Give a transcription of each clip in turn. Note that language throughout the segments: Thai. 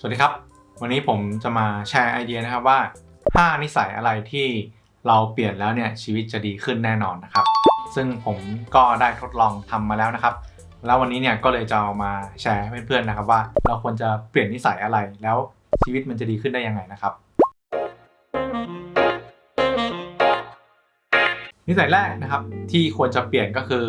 สวัสดีครับ วันนี้ผมจะมาแชร์ไอเดียนะครับว่า 5 นิสัยอะไรที่เราเปลี่ยนแล้วเนี่ยชีวิตจะดีขึ้นแน่นอนนะครับ ซึ่งผมก็ได้ทดลองทำมาแล้วนะครับ แล้ววันนี้เนี่ยก็เลยจะเอามาแชร์ให้เพื่อนๆนะครับว่า เราควรจะเปลี่ยนนิสัยอะไรแล้วชีวิตมันจะดีขึ้นได้ยังไงนะครับ นิสัยแรกนะครับที่ควรจะเปลี่ยนก็คือ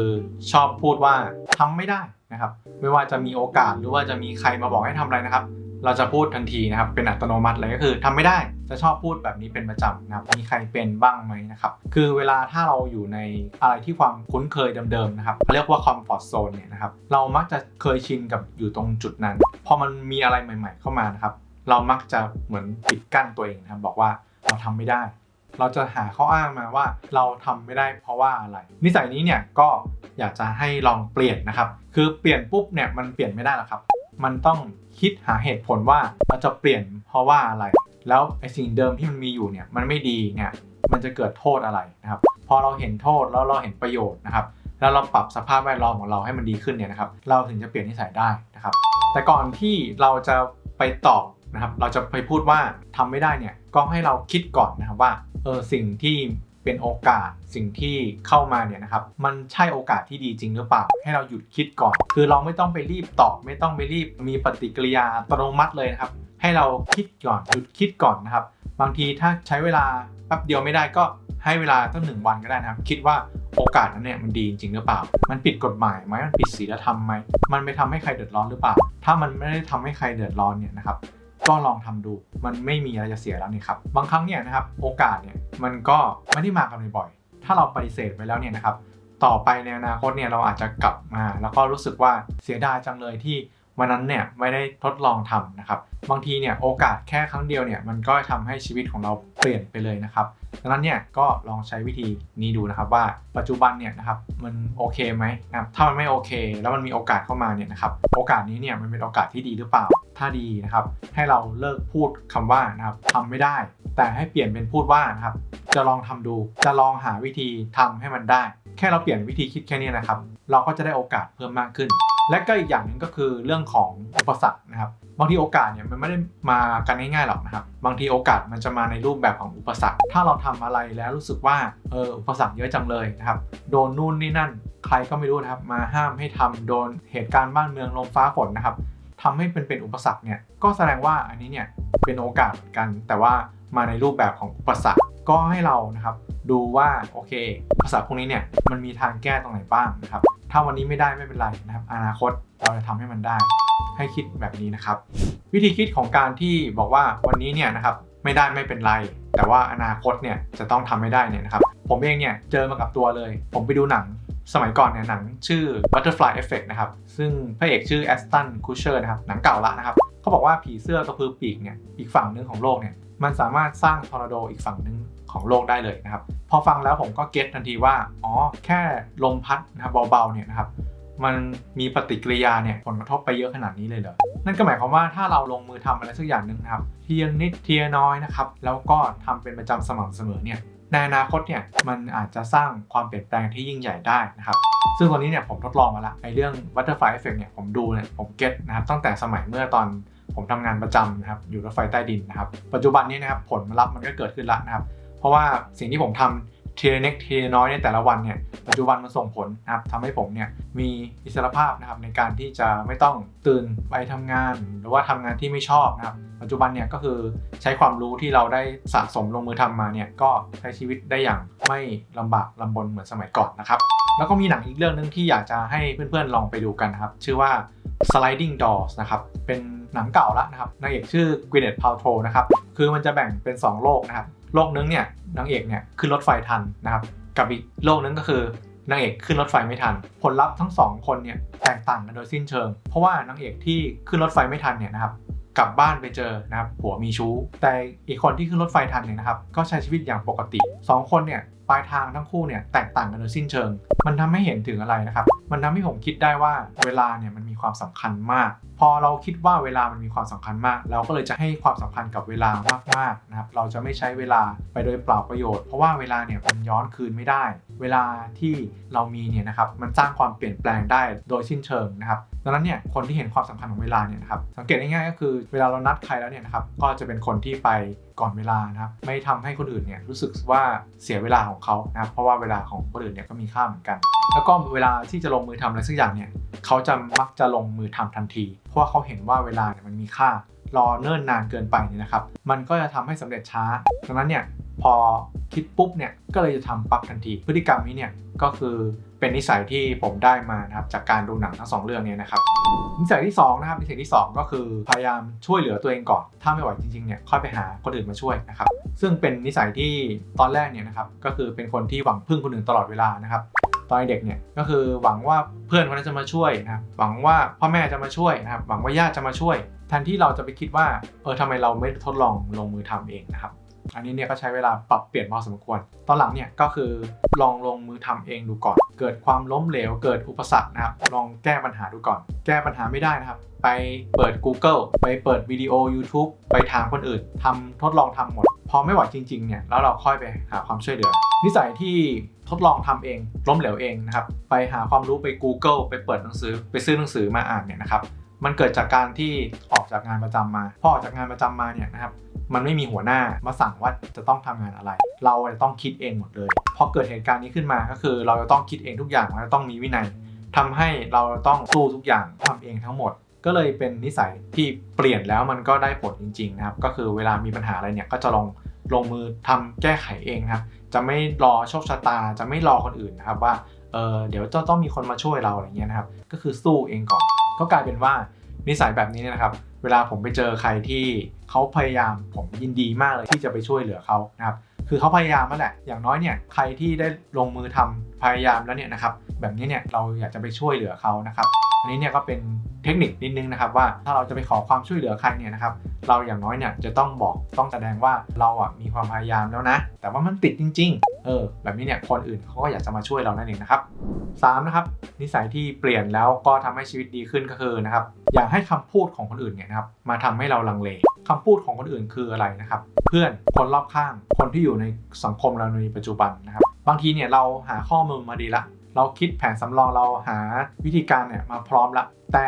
ชอบพูดว่าทำไม่ได้นะครับ ไม่ว่าจะมีโอกาสหรือว่าจะมีใครมาบอกให้ทำอะไรนะครับ เราจะพูดทันทีนะครับ เป็นอัตโนมัติเลยก็คือทำไม่ได้จะชอบพูดแบบนี้เป็นประจำนะครับมีใครเป็นบ้างไหมนะครับ คือเวลาถ้าเราอยู่ในอะไรที่ความคุ้นเคยเดิมๆนะครับเรียกว่าคอมฟอร์ z โซนเนี่ยนะครับ เรามักจะเคยชินกับอยู่ตรงจุดนั้น พอมันมีอะไรใหม่ ๆ เข้ามานะครับ เรามักจะเหมือนปิดกั้นตัวเองนะครับ บอกว่าเราทำไม่ได้ เราจะหาข้ออ้างมาว่าเราทำไม่ได้เพราะว่าอะไร นิสัยนี้เนี่ยก็อยากจะให้ลองเปลี่ยนนะครับ คือเปลี่ยนปุ๊บเนี่ยมันเปลี่ยนไม่ได้หรอกครับ มันต้องคิดหาเหตุผลว่าเราจะเปลี่ยนเพราะว่าอะไร แล้วไอ้สิ่งเดิมที่มันมีอยู่เนี่ยมันไม่ดีเนี่ยมันจะเกิดโทษอะไรนะครับ พอเราเห็นโทษแล้วเราเห็นประโยชน์นะครับ แล้วเราปรับสภาพแวดล้อมของเราให้มันดีขึ้นเนี่ยนะครับ เราถึงจะเปลี่ยนนิสัยได้นะครับ แต่ก่อนที่เราจะไปตอบนะครับ เราจะไปพูดว่าทำไม่ได้เนี่ยก็ให้เราคิดก่อนนะครับว่าเออสิ่งที่ เป็นโอกาสสิ่งที่เข้ามาเนี่ยนะครับมันใช่โอกาสที่ดีจริงหรือเปล่า ให้เราหยุดคิดก่อน คือเราไม่ต้องไปรีบตอบ ไม่ต้องไปรีบมีปฏิกิริยาอัตโนมัติเลยนะครับ ให้เราคิดก่อนหยุดคิดก่อนนะครับ บางทีถ้าใช้เวลาแป๊บเดียวไม่ได้ก็ให้เวลาตั้งหนึ่งวันก็ได้นะครับ คิดว่าโอกาสนั้นเนี่ยมันดีจริงหรือเปล่า มันผิดกฎหมายไหมมันผิดศีลธรรมไหมมันไปทำให้ใครเดือดร้อนหรือเปล่า ถ้ามันไม่ได้ทำให้ใครเดือดร้อนเนี่ยนะครับ ก็ลองทำดู มันไม่มีอะไรจะเสียแล้วนี่ครับบางครั้งเนี่ยนะครับโอกาสเนี่ยมันก็ไม่ได้มากันบ่อยๆถ้าเราปฏิเสธไปแล้วเนี่ยนะครับต่อไปในอนาคตเนี่ยเราอาจจะกลับมา แล้วก็รู้สึกว่าเสียดายจังเลยที่วันนั้นเนี่ยไม่ได้ทดลองทำนะครับ บางทีเนี่ยโอกาสแค่ครั้งเดียวเนี่ยมันก็ทำให้ชีวิตของเราเปลี่ยนไปเลยนะครับดังนั้นเนี่ยก็ลองใช้วิธีนี้ดูนะครับว่าปัจจุบันเนี่ยนะครับมันโอเคไหมนะครับถ้ามันไม่โอเค แล้วมันมีโอกาสเข้ามาเนี่ยนะครับโอกาสนี้เนี่ยมันเป็นโอกาสที่ดีหรือเปล่า ถ้าดีนะครับ ให้เราเลิกพูดคำว่านะครับทำไม่ได้ แต่ให้เปลี่ยนเป็นพูดว่านะครับ จะลองทำดู จะลองหาวิธีทำให้มันได้ แค่เราเปลี่ยนวิธีคิดแค่นี้นะครับ เราก็จะได้โอกาสเพิ่มมากขึ้น และก็อีกอย่างหนึ่งก็คือเรื่องของอุปสรรคนะครับบางทีโอกาสเนี่ยมันไม่ได้มากันง่ายๆหรอกนะครับ บางทีโอกาสมันจะมาในรูปแบบของอุปสรรค ถ้าเราทำอะไรแล้วรู้สึกว่าเอออุปสรรคเยอะจังเลยนะครับ โดนนู่นนี่นั่น ใครก็ไม่รู้นะครับ มาห้ามให้ทำโดนเหตุการณ์บ้านเมืองลมฟ้าฝนนะครับ ทำให้เป็นเป็นอุปสรรคเนี่ยก็แสดงว่าอันนี้เนี่ยเป็นโอกาสกัน แต่ว่ามาในรูปแบบของอุปสรรคก็ให้เรานะครับดูว่าโอเคอุปสรรคพวกนี้เนี่ยมันมีทางแก้ตรงไหนบ้างนะครับ ถ้าวันนี้ไม่ได้ไม่เป็นไรนะครับ อนาคตเราจะทำให้มันได้ ให้คิดแบบนี้นะครับ วิธีคิดของการที่บอกว่าวันนี้เนี่ยนะครับไม่ได้ไม่เป็นไร แต่ว่าอนาคตเนี่ยจะต้องทำให้ได้เนี่ยนะครับ ผมเองเนี่ยเจอมากับตัวเลย ผมไปดูหนัง สมัยก่อนเนี่ยหนังชื่อ Butterfly Effect นะครับ ซึ่งพระเอกชื่อแอสตันคูเชอร์นะครับ หนังเก่าละนะครับ เขาบอกว่าผีเสื้อกระพือปีกเนี่ย อีกฝั่งหนึ่งของโลกเนี่ย มันสามารถสร้างทอร์นาโดอีกฝั่งหนึ่งของโลกได้เลยนะครับ พอฟังแล้วผมก็เก็ตทันทีว่า อ๋อ แค่ลมพัดนะครับเบาๆ เนี่ยนะครับ มันมีปฏิกิริยาเนี่ยผลกระทบไปเยอะขนาดนี้เลยเหรอ นั่นก็หมายความว่าถ้าเราลงมือทำอะไรสักอย่างหนึ่งนะครับ เทีละนิดเทีละน้อยนะครับ แล้วก็ทำเป็นประจำสม่ำเสมอเนี่ย ในอนาคตเนี่ยมันอาจจะสร้างความเปลี่ยนแปลงที่ยิ่งใหญ่ได้นะครับซึ่งตอนนี้เนี่ยผมทดลองมาละไอเรื่อง Butterfly Effect เนี่ยผมดูเนี่ยผมเก็ตนะครับตั้งแต่สมัยเมื่อตอนผมทำงานประจำนะครับอยู่รถไฟใต้ดินนะครับปัจจุบันนี้นะครับผลลัพธ์มันก็เกิดขึ้นละนะครับเพราะว่าสิ่งที่ผมทำ ทีเล็กทีน้อยในแต่ละวันเนี่ยปัจจุบันมันส่งผลนะครับทำให้ผมเนี่ยมีอิสรภาพนะครับในการที่จะไม่ต้องตื่นไปทำงาน หรือว่าทำงานที่ไม่ชอบนะครับปัจจุบันเนี่ยก็คือใช้ความรู้ที่เราได้สะสมลงมือทำมาเนี่ยก็ใช้ชีวิตได้อย่างไม่ลำบากลำบนเหมือนสมัยก่อนนะครับแล้วก็มีหนังอีกเรื่องหนึงที่อยากจะให้เพื่อนๆลองไปดูกันนะครับ ชื่อว่า Sliding Doors นะครับ เป็นหนังเก่าละนะครับนางเอกชื่อ Gwyneth Paltrow นะครับ คือมันจะแบ่งเป็น 2 โลกนะครับ โลกนึงเนี่ยนางเอกเนี่ยขึ้นรถไฟทันนะครับกับอีกโลกนึงก็คือนางเอกขึ้นรถไฟไม่ทัน ผลลัพธ์ทั้งสองคนเนี่ยแตกต่างกันโดยสิ้นเชิง เพราะว่านางเอกที่ขึ้นรถไฟไม่ทันเนี่ยนะครับกลับบ้านไปเจอนะครับผัวมีชู้ แต่อีกคนที่ขึ้นรถไฟทันเนี่ยนะครับก็ใช้ชีวิตอย่างปกติสองคนเนี่ยปลายทางทั้งคู่เนี่ยแตกต่างกันโดยสิ้นเชิง มันทำให้เห็นถึงอะไรนะครับ มันทำให้ผมคิดได้ว่าเวลาเนี่ยมันมีความสำคัญมากพอเราคิดว่าเวลามันมีความสำคัญมาก เราก็เลยจะให้ความสำคัญกับเวลามากๆนะครับเราจะไม่ใช้เวลาไปโดยเปล่าประโยชน์ เพราะว่าเวลาเนี่ยมันย้อนคืนไม่ได้ เวลาที่เรามีเนี่ยนะครับมันสร้างความเปลี่ยนแปลงได้โดยสิ้นเชิงนะครับดังนั้นเนี่ยคนที่เห็นความสำคัญของเวลาเนี่ยนะครับสังเกตง่ายๆก็คือเวลาเรานัดใครแล้วเนี่ยนะครับก็จะเป็นคนที่ไปก่อนเวลานะครับไม่ทำให้คนอื่นเนี่ยรู้สึกว่าเสียเวลาของเขานะครับเพราะว่าเวลาของคนอื่นเนี่ยก็มีค่าเหมือนกัน แล้วก็เวลาที่จะลงมือทำอะไรสักอย่างเนี่ยเขาจะมักจะลงมือทำทันที ราะว่าเขาเห็นว่าเวลาเนี่ยมันมีค่ารอเนิ่นนานเกินไปเนี่ยนะครับ มันก็จะทำให้สำเร็จช้าดังนั้นเนี่ยพอคิดปุ๊บเนี่ยก็เลยจะทำปั๊บทันที พฤติกรรมนี้เนี่ยก็คือเป็นนิสัยที่ผมได้มานะครับจากการดูหนังทั้งสองเรื่องเนี้นะครับนิสัยที่2นะครับนิสัยที่ 2 ก็คือพยายามช่วยเหลือตัวเองก่อน ถ้าไม่ไหวจริงๆเนี่ยค่อยไปหาคนอื่นมาช่วยนะครับซึ่งเป็นนิสัยที่ตอนแรกเนี่ยนะครับก็คือเป็นคนที่หวังพึ่งคนอื่นตลอดเวลานะครับ ตอนเด็กเนี่ยก็คือหวังว่าเพื่อนคนนั้นจะมาช่วยนะครับหวังว่าพ่อแม่จะมาช่วยนะครับหวังว่าญาติจะมาช่วยแทนที่เราจะไปคิดว่าเออทำไมเราไม่ทดลองลงมือทำเองนะครับ อันนี้เนี่ยก็ใช้เวลาปรับเปลี่ยนพอสมควร ตอนหลังเนี่ยก็คือลองลงมือทำเองดูก่อน เกิดความล้มเหลว เกิดอุปสรรคนะครับ ลองแก้ปัญหาดูก่อน แก้ปัญหาไม่ได้นะครับ ไปเปิด Google ไปเปิดวิดีโอ YouTube ไปถามคนอื่นทำทดลองทำหมด พอไม่ไหวจริงๆเนี่ยแล้วเราค่อยไปหาความช่วยเหลือ นิสัยที่ ทดลองทำเองล้มเหลวเองนะครับไปหาความรู้ไป Google ไปเปิดหนังสือ ไปซื้อหนังสือมาอ่านเนี่ยนะครับมันเกิดจากการที่ออกจากงานประจำมา พอออกจากงานประจำมาเนี่ยนะครับมันไม่มีหัวหน้ามาสั่งว่าจะต้องทำงานอะไร เราจะต้องคิดเองหมดเลยพอเกิดเหตุการณ์นี้ขึ้นมาก็คือ เราจะต้องคิดเองทุกอย่างเราจะต้องมีวินัยทำให้เราต้องสู้ทุกอย่างทำเองทั้งหมด ก็เลยเป็นนิสัยที่เปลี่ยนแล้วมันก็ได้ผลจริงๆนะครับก็คือเวลามีปัญหาอะไรเนี่ยก็จะลงลงมือทำแก้ไขเองครับ จะไม่รอโชคชะตา จะไม่รอคนอื่นนะครับว่าเออเดี๋ยวจะต้องมีคนมาช่วยเราอะไรเงี้ยนะครับ ก็คือสู้เองก่อน ก็กลายเป็นว่านิสัยแบบนี้นะครับ เวลาผมไปเจอใครที่เขาพยายามผมยินดีมากเลยที่จะไปช่วยเหลือเขานะครับคือเขาพยายามนั่นแหละ อย่างน้อยเนี่ยใครที่ได้ลงมือทำพยายามแล้วเนี่ยนะครับ แบบนี้เนี่ยเราอยากจะไปช่วยเหลือเขานะครับ อันนี้เนี่ยก็เป็นเทคนิคนิดนึงนะครับว่าถ้าเราจะไปขอความช่วยเหลือใครเนี่ยนะครับเราอย่างน้อยเนี่ยจะต้องบอกต้องแสดงว่าเราอะมีความพยายามแล้วนะ แต่ว่ามันติดจริง ๆ เออ แบบนี้เนี่ยคนอื่นเขาก็อยากจะมาช่วยเรานั่นเองนะครับ3นะครับนิสัยที่เปลี่ยนแล้วก็ทำให้ชีวิตดีขึ้นก็คือนะครับอย่าให้คำพูดของคนอื่นเนี่ยนะครับมาทำให้เราลังเลคำพูดของคนอื่นคืออะไรนะครับ เพื่อนคนรอบข้างคนที่อยู่ในสังคมเราในปัจจุบันนะครับบางทีเนี่ยเราหาข้อมูลมาดีละ เราคิดแผนสำรองเราหาวิธีการเนี่ยมาพร้อมละแต่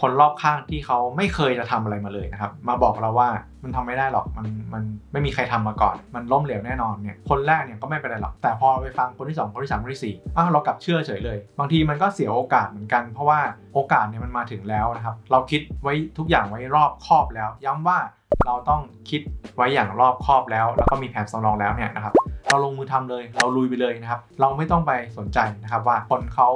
คนรอบข้างที่เขาไม่เคยจะทำอะไรมาเลยนะครับ มาบอกเราว่ามันทำไม่ได้หรอกมันมันไม่มีใครทำมาก่อน มันล้มเหลวแน่นอนเนี่ยคนแรกเนี่ยก็ไม่เป็นไรหรอก แต่พอไปฟังคนที่ 2 คนที่ 3 คนที่ 4 อ้าวเรากลับเชื่อเฉยเลย บางทีมันก็เสียโอกาสเหมือนกัน เพราะว่าโอกาสเนี่ยมันมาถึงแล้วนะครับ เราคิดไว้ทุกอย่างไว้รอบคอบแล้ว ย้ำว่าเราต้องคิดไว้อย่างรอบคอบแล้ว แล้วก็มีแผนสำรองแล้วเนี่ยนะครับเราลงมือทำเลย เราลุยไปเลยนะครับ เราไม่ต้องไปสนใจนะครับว่าคนเขา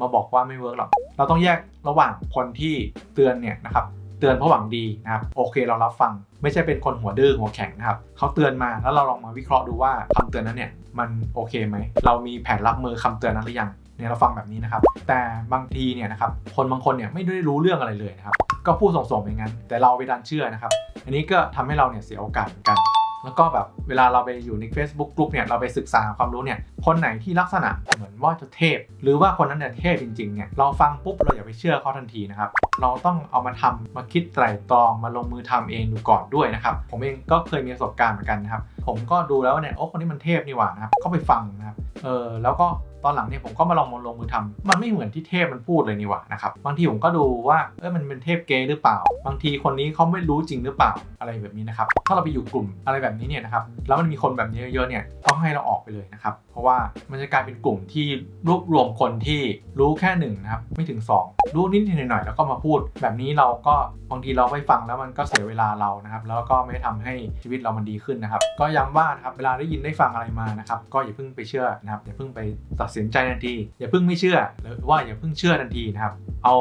มาบอกว่าไม่เวิร์กหรอก เราต้องแยก ระหว่างคนที่เตือนเนี่ยนะครับเตือนเพราะหวังดีนะครับโอเคเรารับฟัง ไม่ใช่เป็นคนหัวดื้อหัวแข็งนะครับเขาเตือนมาแล้วเราลองมาวิเคราะห์ดูว่าคำเตือนนั้นเนี่ยมันโอเคไหมเรามีแผนรับมือคำเตือนนั้นหรือยังเนี่ยเราฟังแบบนี้นะครับแต่บางทีเนี่ยนะครับคนบางคนเนี่ยไม่ได้รู้เรื่องอะไรเลยนะครับก็พูดส่งๆอย่างนั้น แต่เราไปดันเชื่อนะครับ อันนี้ก็ทำให้เราเนี่ยเสียโอกาสเหมือนกัน แล้วก็แบบเวลาเราไปอยู่ใน Facebook กลุ่มเนี่ยเราไปศึกษาความรู้เนี่ยคนไหนที่ลักษณะเหมือนว่าจะเทพ หรือว่าคนนั้นเนี่ยเทพจริงๆเนี่ยเราฟังปุ๊บเราอย่าไปเชื่อเขาทันทีนะครับเราต้องเอามาทำมาคิดไตร่ตรองมาลงมือทำเองดูก่อนด้วยนะครับผมเองก็เคยมีประสบการณ์เหมือนกันนะครับผมก็ดูแล้วเนี่ยโอ้คนนี้มันเทพนี่หว่านะครับก็ไปฟังนะครับเออแล้วก็ ตอนหลังเนี่ยผมก็มาลองมาลงมือทำมันไม่เหมือนที่เทพมันพูดเลยนี่หว่านะครับบางทีผมก็ดูว่าเออมันเป็นเทพเกย์หรือเปล่า บางทีคนนี้เขาไม่รู้จริงหรือเปล่าอะไรแบบนี้นะครับถ้าเราไปอยู่กลุ่มอะไรแบบนี้เนี่ยนะครับแล้วมันมีคนแบบนี้เยอะๆเนี่ยต้องให้เราออกไปเลยนะครับเพราะว่ามันจะกลายเป็นกลุ่มที่รวบรวมคนที่รู้แค่หนึ่งนะครับไม่ถึง 2 รู้นิดๆหน่อยๆแล้วก็มาพูด แบบนี้เราก็บางทีเราไม่ฟังแล้วมันก็เสียเวลาเรานะครับแล้วก็ไม่ทำให้ชีวิตเรามันดีขึ้นนะครับก็ย้ำว่านะครับเวลาได้ยินได้ฟังอะไรมานะครับก็อย่าเพิ่งไปเชื่อนะครับอย่าเพิ่งไปตัดสินใจทันที อย่าเพิ่งไม่เชื่อ หรือว่าอย่าเพิ่งเชื่อทันทีนะครับ เอา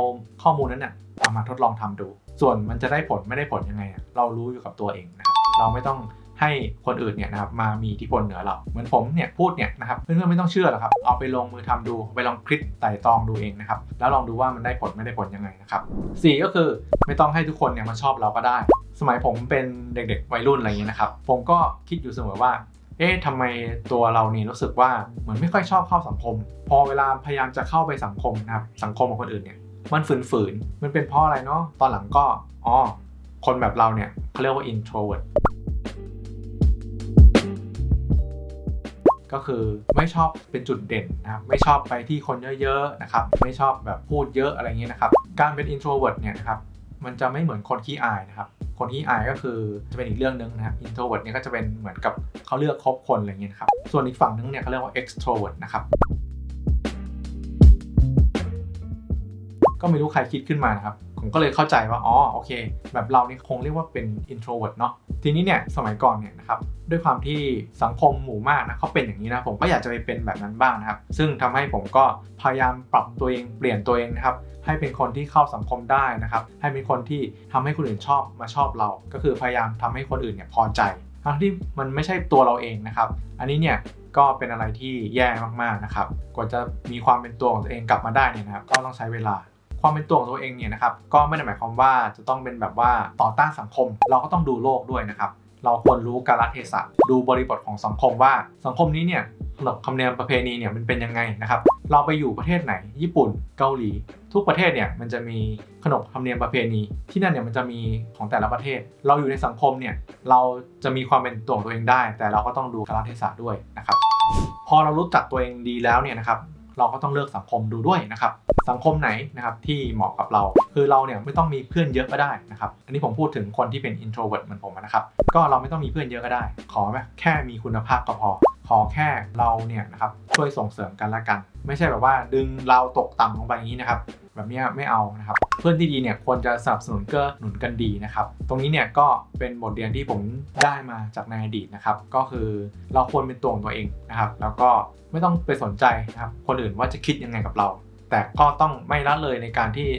ข้อมูลนั้นน่ะเอามาทดลองทำดู ส่วนมันจะได้ผลไม่ได้ผลยังไงอะเรารู้อยู่กับตัวเองนะครับ เราไม่ต้องให้คนอื่นเนี่ยนะครับมามีอิทธิพลเหนือเรา เหมือนผมเนี่ยพูดเนี่ยนะครับเพื่อนๆไม่ต้องเชื่อหรอกครับ เอาไปลงมือทำดูไปลองคลิกไต่ตองดูเองนะครับ แล้วลองดูว่ามันได้ผลไม่ได้ผลยังไงนะครับสี่ก็คือไม่ต้องให้ทุกคนเนี่ยมาชอบเราก็ได้ สมัยผมเป็นเด็กๆวัยรุ่นอะไรอย่างเงี้ยนะครับ ผมก็คิดอยู่เสมอว่า เอ๊ะทำไมตัวเรานี่รู้สึกว่าเหมือนไม่ค่อยชอบเข้าสังคม พอเวลาพยายามจะเข้าไปสังคมนะครับ สังคมของคนอื่นเนี่ย มันฝืนๆมันเป็นเพราะอะไรเนาะ ตอนหลังก็ อ๋อ คนแบบเราเนี่ยเขาเรียกว่า introvert ก็คือไม่ชอบเป็นจุดเด่นนะครับ ไม่ชอบไปที่คนเยอะๆนะครับ ไม่ชอบแบบพูดเยอะอะไรเงี้ยนะครับ การเป็น introvert เนี่ยนะครับ มันจะไม่เหมือนคนขี้อายนะครับ คนที่อายก็คือจะเป็นอีกเรื่องหนึงนะครับ introvert เนี่ยก็จะเป็นเหมือนกับเขาเลือกคบคนอะไรเงี้ยครับ ส่วนอีกฝั่งนึงเนี่ยเขาเรียกว่า extrovert นะครับก็ไม่รู้ใครคิดขึ้นมานะครับ ผมก็เลยเข้าใจว่าอ๋อโอเค แบบเรานี่คงเรียกว่าเป็น introvert เนาะทีนี้เนี่ยสมัยก่อนเนี่ยนะครับด้วยความที่สังคมหมู่มากนะเขาเป็นอย่างนี้นะผมก็อยากจะไปเป็นแบบนั้นบ้างนะครับ ซึ่งทำให้ผมก็พยายามปรับตัวเองเปลี่ยนตัวเองนะครับให้เป็นคนที่เข้าสังคมได้นะครับ ให้เป็นคนที่ทำให้คนอื่นชอบมาชอบเรา ก็คือพยายามทำให้คนอื่นเนี่ยพอใจทั้งที่มันไม่ใช่ตัวเราเองนะครับ อันนี้เนี่ยก็เป็นอะไรที่แย่มากๆนะครับกว่าจะมีความเป็นตัวของตัวเองกลับมาได้เนี่ยนะครับก็ต้องใช้เวลา ความเป็นตัวของตัวเองเนี่ยนะครับก็ไม่ได้หมายความว่าจะต้องเป็นแบบว่าต่อต้านสังคม เราก็ต้องดูโลกด้วยนะครับเราควรรู้กาลเทศะดูบริบทของสังคมว่าสังคมนี้เนี่ยขนบธรรมเนียมประเพณีเนี่ยมันเป็นยังไงนะครับเราไปอยู่ประเทศไหน ญี่ปุ่นเกาหลี ทุกประเทศเนี่ยมันจะมีขนบธรรมเนียมประเพณี ที่นั่นเนี่ยมันจะมีของแต่ละประเทศ เราอยู่ในสังคมเนี่ยเราจะมีความเป็นตัวของตัวเองได้ แต่เราก็ต้องดูกาลเทศะด้วยนะครับพอเรารู้จักตัวเองดีแล้วเนี่ยนะครับ เราก็ต้องเลือกสังคมดูด้วยนะครับสังคมไหนนะครับที่เหมาะกับเรา คือเราเนี่ยไม่ต้องมีเพื่อนเยอะก็ได้นะครับอันนี้ผมพูดถึงคนที่เป็น introvert เหมือนผมนะครับก็เราไม่ต้องมีเพื่อนเยอะก็ได้ ขอแค่มีคุณภาพก็พอขอแค่เราเนี่ยนะครับช่วยส่งเสริมกันละกัน ไม่ใช่แบบว่าดึงเราตกต่ำลงไปอย่างนี้นะครับ แบบนี้ไม่เอานะครับ เพื่อนที่ดีเนี่ยควรจะสนับสนุนเกื้อหนุนกันดีนะครับ ตรงนี้เนี่ยก็เป็นบทเรียนที่ผมได้มาจากในอดีตนะครับ ก็คือเราควรเป็นตัวของตัวเองนะครับ แล้วก็ไม่ต้องไปสนใจนะครับ คนอื่นว่าจะคิดยังไงกับเรา แต่ก็ต้องไม่ละเลยในการที่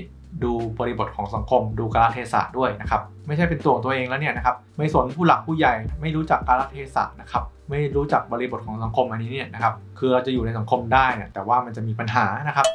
ดูบริบทของสังคม ดูกาลเทศะด้วยนะครับไม่ใช่เป็นตัวของตัวเองแล้วเนี่ยนะครับไม่สนผู้หลักผู้ใหญ่ไม่รู้จักกาลเทศะนะครับไม่รู้จักบริบทของสังคมอันนี้เนี่ยนะครับคือเราจะอยู่ในสังคมได้เนี่ยแต่ว่ามันจะมีปัญหานะครับ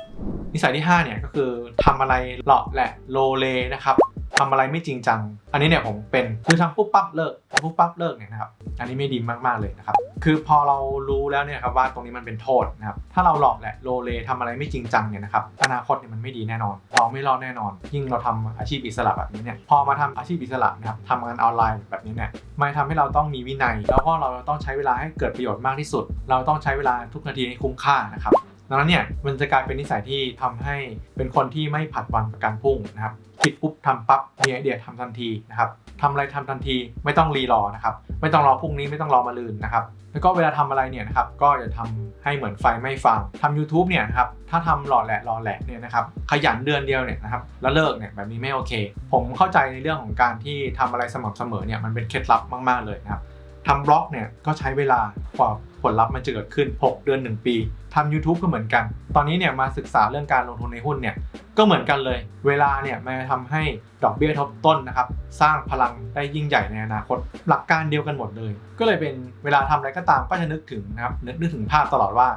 นิสัยที่5เนี่ยก็คือทำอะไรเหลาะแหละโลเลนะครับทำอะไรไม่จริงจัง อันนี้เนี่ยผมเป็นคือทำปุ๊บปั๊บเลิกทำปุ๊บปั๊บเลิกเนี่ยนะครับ อันนี้ไม่ดีมากๆเลยนะครับ คือพอเรารู้แล้วเนี่ยครับว่าตรงนี้มันเป็นโทษนะครับ ถ้าเราหลอกแหละโลเลทำอะไรไม่จริงจังเนี่ยนะครับ อนาคตเนี่ยมันไม่ดีแน่นอน เราไม่รอดแน่นอน ยิ่งเราทำอาชีพอิสระแบบนี้เนี่ย พอมาทำอาชีพอิสระนะครับทำงานออนไลน์แบบนี้เนี่ย มันทำให้เราต้องมีวินัย แล้วก็เราต้องใช้เวลาให้เกิดประโยชน์มากที่สุด เราต้องใช้เวลาทุกนาทีให้คุ้มค่านะครับ ดังนั้นเนี่ยมันจะกลายเป็นนิสัยที่ทำให้เป็นคนที่ไม่ผัดวันประกันพรุ่งนะครับคิดปุ๊บทำปั๊บมีไอเดียทำทันทีนะครับทำอะไรทำทันทีไม่ต้องรีรอนะครับไม่ต้องรอพรุ่งนี้ไม่ต้องรอมาลืนนะครับแล้วก็เวลาทำอะไรเนี่ยนะครับก็อย่าทำให้เหมือนไฟไม่ฟางทำ YouTube เนี่ยนะครับถ้าทำหล่อแหละรอแหละเนี่ยนะครับขยันเดือนเดียวเนี่ยนะครับแล้วเลิกเนี่ยแบบนี้ไม่โอเค ผมเข้าใจในเรื่องของการที่ทำอะไรสม่ำเสมอเนี่ยมันเป็นเคล็ดลับมาก ๆเลยนะครับ ทำบล็อกเนี่ยก็ใช้เวลากว่าผลลัพธ์มันจะเกิดขึ้น 6 เดือน 1 ปีทำ YouTube ก็เหมือนกัน ตอนนี้เนี่ยมาศึกษาเรื่องการลงทุนในหุ้นเนี่ยก็เหมือนกันเลย เวลาเนี่ยมันทำให้ดอกเบี้ยทบต้นนะครับ สร้างพลังได้ยิ่งใหญ่ในอนาคต หลักการเดียวกันหมดเลย ก็เลยเป็นเวลาทำอะไรก็ตามก็จะนึกถึงนะครับนึกนึกถึงภาพตลอดว่า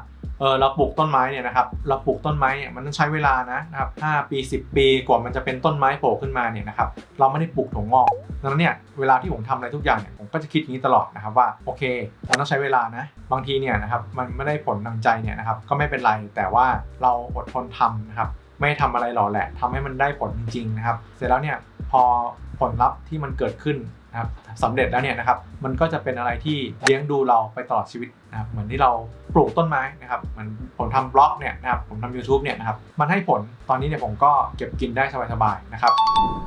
เออเราปลูกต้นไม้เนี่ยนะครับเราปลูกต้นไม้เนี่ยมันต้องใช้เวลานะนะครับ5ปี 10 ปีกว่ามันจะเป็นต้นไม้โผล่ขึ้นมาเนี่ยนะครับเราไม่ได้ปลูกถั่วงอกดังนั้นเนี่ยเวลาที่ผมทำอะไรทุกอย่างเนี่ยผมก็จะคิดอย่างนี้ตลอดนะครับว่าโอเคมันต้องใช้เวลานะบางทีเนี่ยนะครับมันไม่ได้ผลดังใจเนี่ยนะครับก็ไม่เป็นไรแต่ว่าเราอดทนทำนะครับไม่ทำอะไรหล่อแหละทำให้มันได้ผลจริงๆนะครับ เสร็จแล้วเนี่ยพอผลลัพธ์ที่มันเกิดขึ้น นะครับสำเร็จแล้วเนี่ยนะครับมันก็จะเป็นอะไรที่เลี้ยงดูเราไปตลอดชีวิตนะครับเหมือนที่เราปลูกต้นไม้นะครับเหมือนผมทำบล็อกเนี่ยนะครับผมทำ YouTube เนี่ยนะครับมันให้ผลตอนนี้เนี่ยผมก็เก็บกินได้สบายๆนะครับ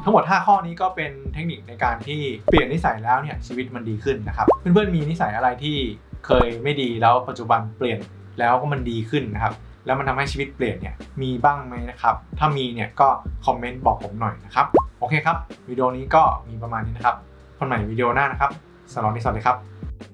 ทั้งหมด 5 ข้อนี้ก็เป็นเทคนิคในการที่เปลี่ยนนิสัยแล้วเนี่ยชีวิตมันดีขึ้นนะครับเพื่อนๆมีนิสัยอะไรที่เคยไม่ดีแล้วปัจจุบันเปลี่ยนแล้วก็มันดีขึ้นนะครับแล้วมันทำให้ชีวิตเปลี่ยนเนี่ยมีบ้างไหมนะครับ ถ้ามีเนี่ยก็คอมเมนต์บอกผมหน่อยนะครับ โอเคครับ วิดีโอนี้ก็มีประมาณนี้นะครับ คนใหม่วิดีโอหน้านะครับสำหรับวันนี้สวัสดีครับ